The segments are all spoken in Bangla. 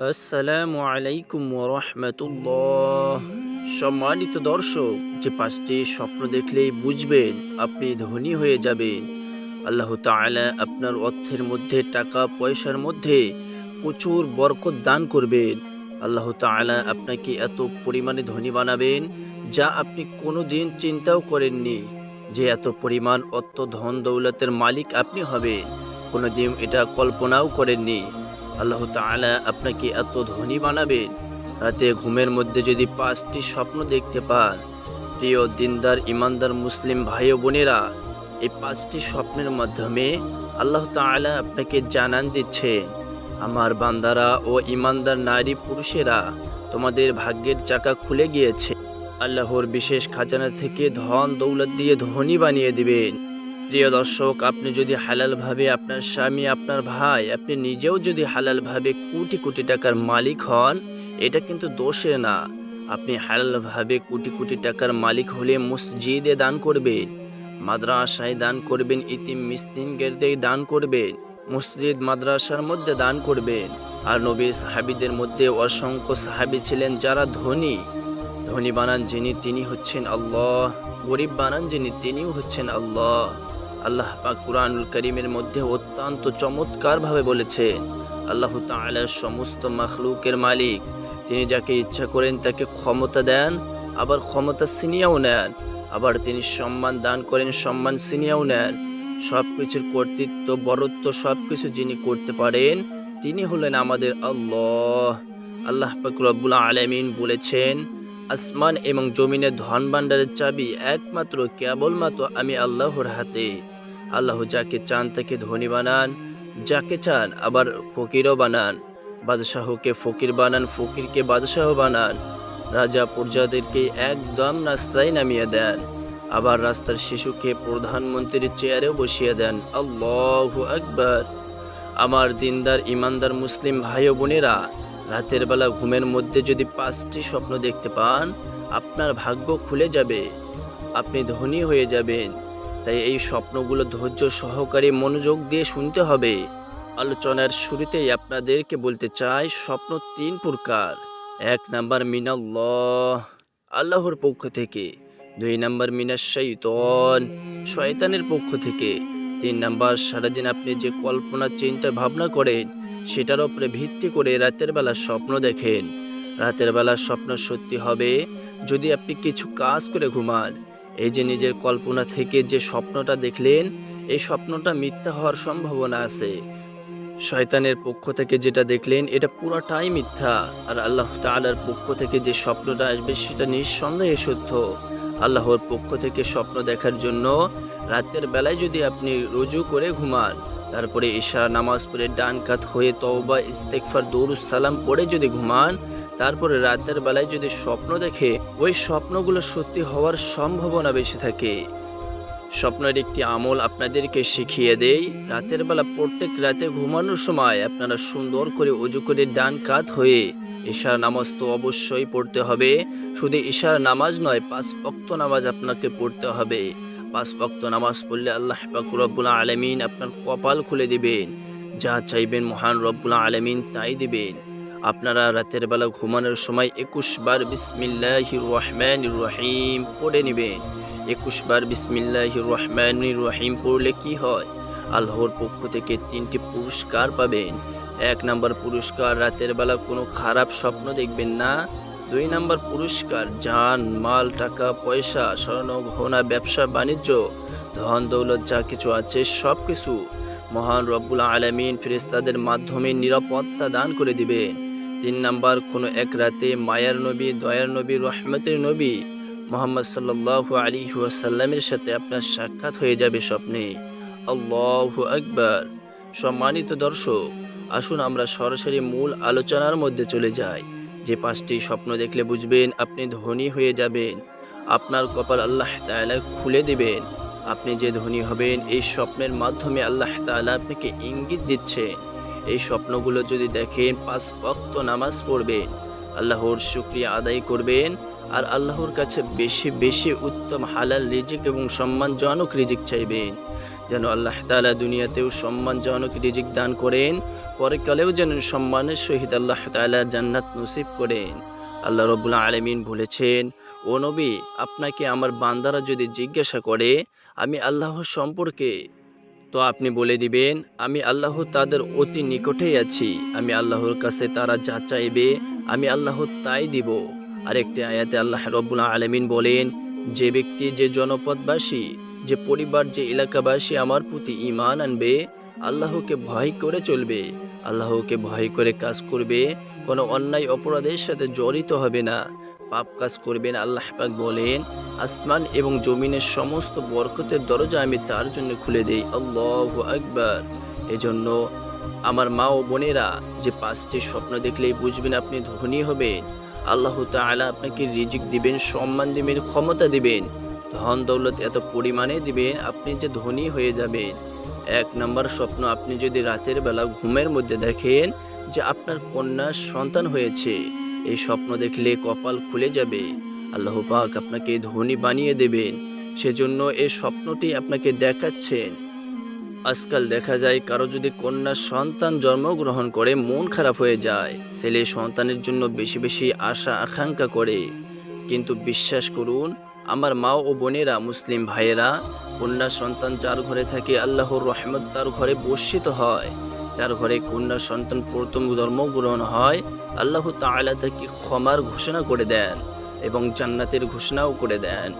আসসালামু আলাইকুম রহমতুল্লাহ সম্মানিত দর্শক, যে পাঁচটি স্বপ্ন দেখলেই বুঝবেন আপনি ধনী হয়ে যাবেন। আল্লাহ তাআলা আপনার অর্থের মধ্যে, টাকা পয়সার মধ্যে প্রচুর বরকত দান করবেন। আল্লাহ তাআলা আপনাকে এত পরিমাণে ধনী বানাবেন যা আপনি কোনো দিন চিন্তাও করেননি। যে এত পরিমাণ অর্থ ধন দৌলতের মালিক আপনি হবেন, কোনোদিন এটা কল্পনাও করেননি। আল্লাহ তাআলা আপনাকে এত ধনী বানাবেন রাতে ঘুমের মধ্যে যদি পাঁচটি স্বপ্ন দেখতে পান, প্রিয় দিনদার, ইমানদার মুসলিম ভাই ও বোনেরা, এই পাঁচটি স্বপ্নের মাধ্যমে আল্লাহ তাআলা আপনাকে জানান দিচ্ছেন, আমার বান্দারা ও ইমানদার নারী পুরুষেরা, তোমাদের ভাগ্যের চাকা খুলে গিয়েছে। আল্লাহর বিশেষ খাজানা থেকে ধন দৌলত দিয়ে ধনী বানিয়ে দিবেন। প্রিয় দর্শক, আপনি যদি হালালভাবে আপনার স্বামী, আপনার ভাই, আপনি নিজেও যদি হালালভাবে কোটি কোটি টাকার মালিক হন, এটা কিন্তু দোষের না। আপনি হালালভাবে কোটি কোটি টাকার মালিক হলে মসজিদে দান করবেন, মাদ্রাসায় দান করবেন, ইতিম মিসকিনদেরকে দান করবেন, মসজিদ, মাদ্রাসার মধ্যে দান করবেন। আর নবী সাহাবিদের মধ্যে অসংখ্য সাহাবি ছিলেন যারা ধনী। ধনী বানান যিনি, তিনি হচ্ছেন আল্লাহ, গরিব বানান যিনি, তিনিও হচ্ছেন আল্লাহ। আল্লাহ পাক কুরআনুল করিমের মধ্যে অত্যন্ত চমৎকারভাবে বলেছেন আল্লাহ তাআলা সমস্ত মাখলুকের মালিক, তিনি যাকে ইচ্ছা করেন তাকে ক্ষমতা দেন, আবার ক্ষমতা ছিনিয়েও নেন, আবার তিনি সম্মান দান করেন, সম্মান ছিনিয়েও নেন। সব কিছুর কর্তৃত্ব, বরত্ব সব কিছু যিনি করতে পারেন, তিনি হলেন আমাদের আল্লাহ। আল্লাহ পাক রব্বুল আলামিন বলেছেন আসমান এবং জমিনের ধন ভাণ্ডারের চাবি একমাত্র, কেবলমাত্র আমি আল্লাহর হাতে। আল্লাহ যাকে চান তাকে ধনী বানান, যাকে চান আবার ফকিরও বানান। বাদশাহকে ফকির বানান, ফকিরকে বাদশাহ বানান। রাজা প্রজাদেরকে একদম রাস্তায় নামিয়ে দেন। আবার রাস্তার শিশুকে প্রধানমন্ত্রীর চেয়ারেও বসিয়ে দেন। আল্লাহু আকবার। আমার দিনদার, ইমানদার মুসলিম ভাই বোনেরা রাতের বেলা ঘুমের মধ্যে যদি পাঁচটি স্বপ্ন দেখতে পান, আপনার ভাগ্য খুলে যাবে। আপনি ধনী হয়ে যাবেন। তাই এই স্বপ্নগুলো ধৈর্য সহকারে মনোযোগ দিয়ে শুনতে হবে। আলোচনার শুরুতেই আপনাদেরকে বলতে চাই, স্বপ্ন তিন প্রকার। এক নাম্বার মিনাল্লাহ, আল্লাহর পক্ষ থেকে। দুই নাম্বার মিনাস শৈতন শয়তানের পক্ষ থেকে। তিন নাম্বার সারাদিন আপনি যে কল্পনা, চিন্তা, ভাবনা করেন সেটার উপরে ভিত্তি করে রাতের বেলা স্বপ্ন দেখেন। রাতের বেলা স্বপ্ন সত্যি হবে যদি আপনি কিছু কাজ করে ঘুমান। এই যে নিজের কল্পনা থেকে যে স্বপ্নটা দেখলেন, এই স্বপ্নটা মিথ্যা হওয়ার সম্ভাবনা আছে। শয়তানের পক্ষ থেকে যেটা দেখলেন, এটা পুরোটাই মিথ্যা। আর আল্লাহ তাআলার পক্ষ থেকে যে স্বপ্নটা আসবে, সেটা নিঃসন্দেহে সত্য। আল্লাহর পক্ষ থেকে স্বপ্ন দেখার জন্য রাতের বেলায় যদি আপনি রুজু করে ঘুমান তারপরে ঈশা নামাজ পড়ে ডান কাত হয়ে তওবা ইস্তেকফার দৌরুস সালাম পড়ে যদি ঘুমান, তারপরে রাতের বেলায় যদি স্বপ্ন দেখে, ওই স্বপ্নগুলো সত্যি হওয়ার সম্ভাবনা বেশি থাকে। স্বপ্নের একটি আমল আপনাদেরকে শিখিয়ে দেই। রাতের বেলা প্রত্যেক রাতে ঘুমানোর সময় আপনারা সুন্দর করে অজু করে ডান কাত হয়ে ঈশার নামাজ তো অবশ্যই পড়তে হবে। শুধু ঈশার নামাজ নয়, পাঁচ অক্ত নামাজ আপনাকে পড়তে হবে। পাঁচ অক্ত নামাজ পড়লে আল্লাহ পাক রব্বুল আলমিন আপনার কপাল খুলে দিবেন। যা চাইবেন মহান রব্বুল আলমিন তাই দিবেন। আপনারা রাতের বেলা ঘুমানোর সময় একুশ বার বিসমিল্লাহ রহমান রহিম পড়ে নেবেন। একুশ বার বিসমিল্লাহ রহমান রহিম পড়লে কি হয়? আল্লাহর পক্ষ থেকে তিনটি পুরস্কার পাবেন। এক নম্বর পুরস্কার রাতের বেলা কোনো খারাপ স্বপ্ন দেখবেন না। দুই নাম্বার পুরস্কার যান মাল, টাকা, পয়সা, স্বর্ণ ঘোনা ব্যবসা, বাণিজ্য, ধন, দৌলত, যা কিছু আছে সব কিছু মহান রব্বুল আলমিন ফেরেস্তাদের মাধ্যমে নিরাপত্তা দান করে দিবেন তিন নাম্বার, কোনো এক রাতে মায়ার নবী, দয়ার নবী, রহমতের নবী মোহাম্মদ সাল্লাহ আলী ওয়াসাল্লামের সাথে আপনার সাক্ষাৎ হয়ে যাবে স্বপ্নে। আল্লাহ আকবার। সম্মানিত দর্শক, আসুন আমরা সরাসরি মূল আলোচনার মধ্যে চলে যাই। যে পাঁচটি স্বপ্ন দেখলে বুঝবেন আপনি ধনী হয়ে যাবেন। আপনার কপাল আল্লাহ তাআলা খুলে দেবেন। আপনি যে ধনী হবেন, এই স্বপ্নের মাধ্যমে আল্লাহ তাআলা আপনাকে ইঙ্গিত দিচ্ছেন এই স্বপ্নগুলো যদি দেখেন, পাঁচ ওয়াক্ত নামাজ পড়বেন। আল্লাহর শুক্রিয়া আদায় করবেন। আর আল্লাহর কাছে বেশি বেশি উত্তম হালাল রিজিক এবং সম্মানজনক রিজিক চাইবেন। যেন আল্লাহ তালা দুনিয়াতেও সম্মানজনক রিজিক দান করেন, পরকালেও যেন সম্মানের সহিত আল্লাহ তালা জান্নাত নসিব করেন। আল্লাহ রবুল্লা আলমিন বলেছেন, ও নবী, আপনাকে আমার বান্দারা যদি জিজ্ঞাসা করে, আমি আল্লাহ সম্পর্কে, তো আপনি বলে দিবেন, আমি আল্লাহ তাদের অতি নিকটেই আছি, আমি আল্লাহর কাছে তারা যা চাইবে, আমি আল্লাহ তাই দিব। আরেকটি আয়াতে আল্লাহ রব্বুল আলমিন বলেন, যে ব্যক্তি যে জনপদবাসী যে পরিবার, যে এলাকাবাসী আমার প্রতি ইমান আনবে, আল্লাহকে ভয় করে চলবে। আল্লাহকে ভয় করে কাজ করবে, কোনো অন্যায় অপরাধের সাথে জড়িত হবে না। পাপ কাজ করবেন, আল্লাহ পাক বলেন, আসমান এবং জমিনের সমস্ত বরকতের দরজা আমি তার জন্য খুলে দেই। আল্লাহ আকবার। এজন্য আমার মা ও বোনেরা, যে পাঁচটি স্বপ্ন দেখলেই বুঝবেন আপনি ধনী হবেন। আল্লাহ তাআলা আপনাকে রিজিক দিবেন, সম্মান দিবেন, ক্ষমতা দিবেন। ধন দৌলত এত পরিমাণে দিবেন, আপনি যে ধনী হয়ে যাবেন। এক নম্বর স্বপ্ন, আপনি যদি রাতের বেলা ঘুমের মধ্যে দেখেন যে আপনার কন্যার সন্তান হয়েছে, এই স্বপ্ন দেখলে কপাল খুলে যাবে। আল্লাহ পাক আপনাকে ধনী বানিয়ে দেবেন। সেজন্য এই স্বপ্নটি আপনাকে দেখাচ্ছেন। আজকাল দেখা যায় কারও যদি কন্যা সন্তান জন্মগ্রহণ করে, মন খারাপ হয়ে যায়। ছেলে সন্তানের জন্য বেশি বেশি আশা, আকাঙ্ক্ষা করে। কিন্তু বিশ্বাস করুন আমার মা ও বোনেরা, মুসলিম ভাইয়েরা, কন্যা সন্তান যার ঘরে থাকে, আল্লাহর রহমত তার ঘরে বর্ষিত হয়। যার ঘরে কন্যা সন্তান প্রথম ধর্মগ্রহণ হয়, আল্লাহ তাআলা তাকে ক্ষমার ঘোষণা করে দেন এবং জান্নাতের ঘোষণাও করে দেন।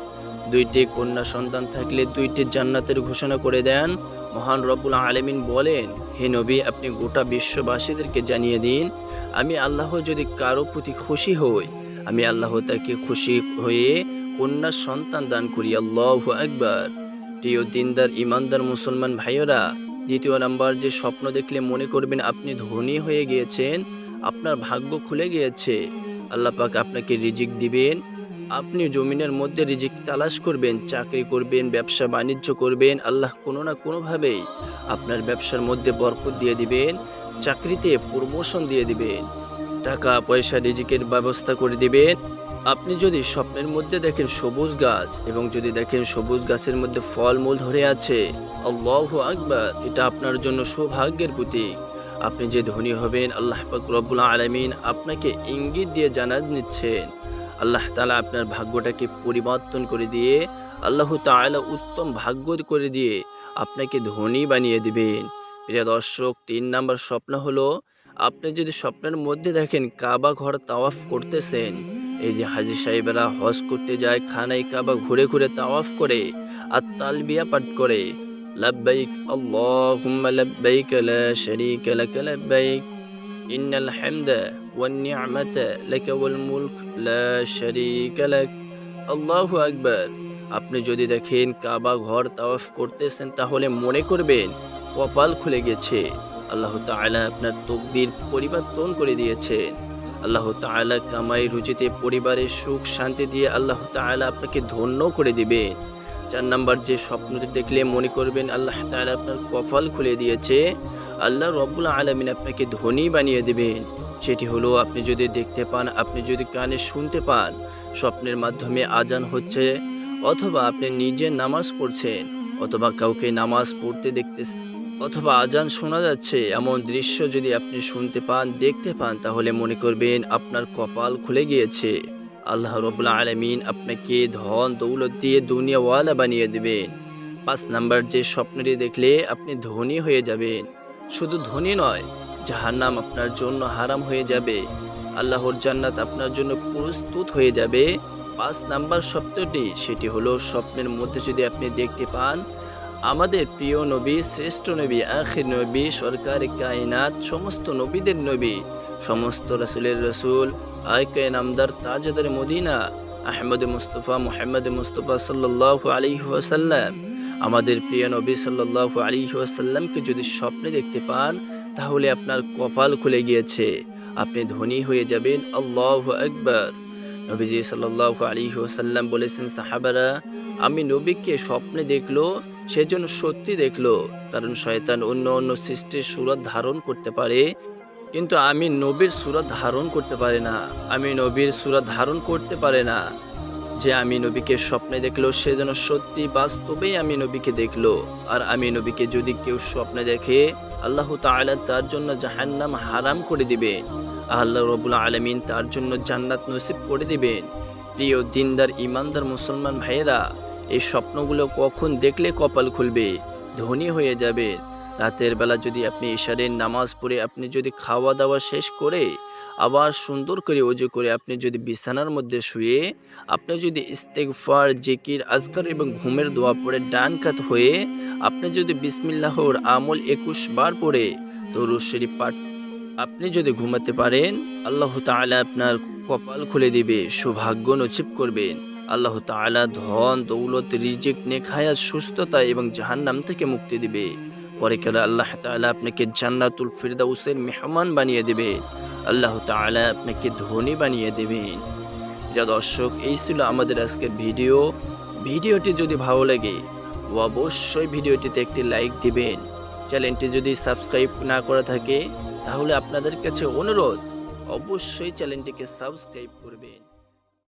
দুইটি কন্যা সন্তান থাকলে দুইটি জান্নাতের ঘোষণা করে দেন। মহান রব্বুল আলমিন বলেন, হে নবী, আপনি গোটা বিশ্ববাসীদেরকে জানিয়ে দিন, আমি আল্লাহ যদি কারও প্রতি খুশি হই, আমি আল্লাহ তাকে খুশি হয়ে কন্যা সন্তান দান করি, আল্লাহ একবার প্রিয় দিনদার, ইমানদার মুসলমান ভাইয়েরা, দ্বিতীয় নাম্বার যে স্বপ্ন দেখলে মনে করবেন আপনি ধনী হয়ে গিয়েছেন, আপনার ভাগ্য খুলে গিয়েছে। আল্লাহ পাক আপনাকে রিজিক দিবেন, আপনি জমিনের মধ্যে রিজিক তালাশ করবেন, চাকরি করবেন, ব্যবসা বাণিজ্য করবেন, আল্লাহ কোনো না কোনোভাবেই আপনার ব্যবসার মধ্যে বরকত দিয়ে দিবেন, চাকরিতে প্রমোশন দিয়ে দিবেন টাকা পয়সা রিজিকের ব্যবস্থা করে দিবেন আপনি যদি স্বপ্নের মধ্যে দেখেন সবুজ গাছ এবং যদি দেখেন সবুজ গাছের মধ্যে ফলমূল ধরে আছে, আল্লাহ আকবার, এটা আপনার জন্য সৌভাগ্যের প্রতীক। আপনি যে ধনী হবেন, আল্লাহ পাক আলমিন আপনাকে ইঙ্গিত দিয়ে জানা নিচ্ছেন। আল্লাহ তালা আপনার ভাগ্যটাকে পরিবর্তন করে দিয়ে, আল্লাহ তাআলা উত্তম ভাগ্য করে দিয়ে আপনাকে ধনী বানিয়ে দিবেন। প্রিয় দর্শক, তিন নাম্বার স্বপ্ন হলো, আপনি যদি স্বপ্নের মধ্যে দেখেন কাবা ঘর তাওয়াফ করতেছেন এই যে হাজি সাহেবেরা হজ করতে যায় খানাই কাবা ঘুরে ঘুরে তাওয়াফ করে আর তালবিয়া পাঠ করে। লাব্বাইক, আল্লাহুম্মা লাব্বাইক লা শারীকা লাক লাব্বাইক, ইন্নাল হামদা ওয়ান নি'মাতা লাক ওয়াল মুলক লা শারীকা লাক। আল্লাহু আকবার। আপনি যদি দেখেন কাবা ঘর তাওয়াফ করতেছেন, তাহলে মনে করবেন কপাল খুলে গেছে। আল্লাহ তাআলা আপনার তকদির পরিবর্তন করে দিয়েছেন। আল্লাহ তাআলা কামাই, রুজিতে পরিবারের সুখ, শান্তি দিয়ে আল্লাহ তাআলা আপনাকে ধন্য করে দিবেন চার নাম্বার যে স্বপ্নটি দেখলে মনে করবেন আল্লাহ তাআলা আপনার কপাল খুলে দিয়েছে। আল্লাহ রব্বুল আলমিন আপনাকে ধনী বানিয়ে দেবেন। সেটি হলো আপনি যদি দেখতে পান, আপনি যদি কানে শুনতে পান, স্বপ্নের মাধ্যমে আজান হচ্ছে অথবা আপনি নিজে নামাজ পড়ছেন অথবা কাউকে নামাজ পড়তে দেখতেছেন। অথবা আজান শোনা যাচ্ছে, এমন দৃশ্য যদি আপনি শুনতে পান, দেখতে পান, তাহলে মনে করবেন আপনার কপাল খুলে গিয়েছে। আল্লাহ রবুল্লা আলমিন আপনাকে ধন, দৌলত দিয়ে দুনিয়াওয়ালা বানিয়ে দেবেন। পাঁচ নাম্বার যে স্বপ্নটি দেখলে আপনি ধনী হয়ে যাবেন। শুধু ধনী নয় যাহার নাম আপনার জন্য হারাম হয়ে যাবে। আল্লাহর জান্নাত আপনার জন্য প্রস্তুত হয়ে যাবে। পাঁচ নাম্বার স্বপ্নটি, সেটি হলো স্বপ্নের মধ্যে যদি আপনি দেখতে পান আমাদের প্রিয় নবী, শ্রেষ্ঠ নবী, আখির নবী, সরকার কায়নাত, সমস্ত নবীদের নবী, সমস্ত রাসুলের রসুল আয়কে নামদার তাজদার মদিনা, আহমদ মুস্তফা, মোহাম্মদ মুস্তফা সাল্লাহ আলী আমাদের প্রিয় নবী সাল্লাহ আলী ওয়াসাল্লামকে যদি স্বপ্নে দেখতে পান, তাহলে আপনার কপাল খুলে গিয়েছে। আপনি ধনী হয়ে যাবেন, আল্লাহ আকবর। নবীজি সাল্লাহ আলী ওসাল্লাম বলেছেন, সাহাবারা, আমি নবীকে স্বপ্নে দেখল, সেজন্য সত্যি দেখল, কারণ শয়তান অন্য অন্য সৃষ্টির সুরত ধারণ করতে পারে, কিন্তু আমি নবীর সুরত ধারণ করতে পারে না। আমি নবীর সুরত ধারণ করতে পারে না। যে আমি নবীকে স্বপ্নে দেখল সে যেন সত্যি বাস্তবেই আমি নবীকে দেখল। আর আমি নবীকে যদি কেউ স্বপ্নে দেখে, আল্লাহ তাআলা তার জন্য জাহান্নাম হারাম করে দিবেন আল্লাহ রবুল আলমিন তার জন্য জান্নাত নসিব করে দিবেন। প্রিয় দিনদার, ইমানদার মুসলমান ভাইয়েরা, এই স্বপ্নগুলো কখন দেখলে কপাল খুলবে? ধনী হয়ে যাবে রাতের বেলা যদি আপনি ইশারের নামাজ পড়ে আপনি যদি খাওয়া দাওয়া শেষ করে আবার সুন্দর করে অজু করে আপনি যদি বিছানার মধ্যে শুয়ে আপনি যদি ইস্তেগফার, জিকির, আজকার এবং ঘুমের দোয়া পড়ে ডান কাত হয়ে আপনি যদি বিসমিল্লাহর আমল একুশ বার পড়ে শরীফ পাঠ আপনি যদি ঘুমাতে পারেন, আল্লাহ তাআলা আপনার কপাল খুলে দিবে, সৌভাগ্য নসিব করবেন। আল্লাহ তাআলা ধন, দৌলত, রিজিক নেখায়াত সুস্থতা এবং জাহান্নাম থেকে মুক্তি দিবে। পরে কালে আল্লাহ তাআলা আপনাকে জান্নাতুল ফিরদাউসের মেহমান বানিয়ে দেবে। আল্লাহ তাআলা আপনাকে ধনী বানিয়ে দেবেন। যা দর্শক, এই ছিল আমাদের আজকের ভিডিও। ভিডিওটি যদি ভালো লাগে, অবশ্যই ভিডিওটিতে একটি লাইক দিবেন। চ্যানেলটি যদি সাবস্ক্রাইব না করা থাকে তাহলে আপনাদের কাছে অনুরোধ অবশ্যই চ্যানেলটিকে সাবস্ক্রাইব করবেন।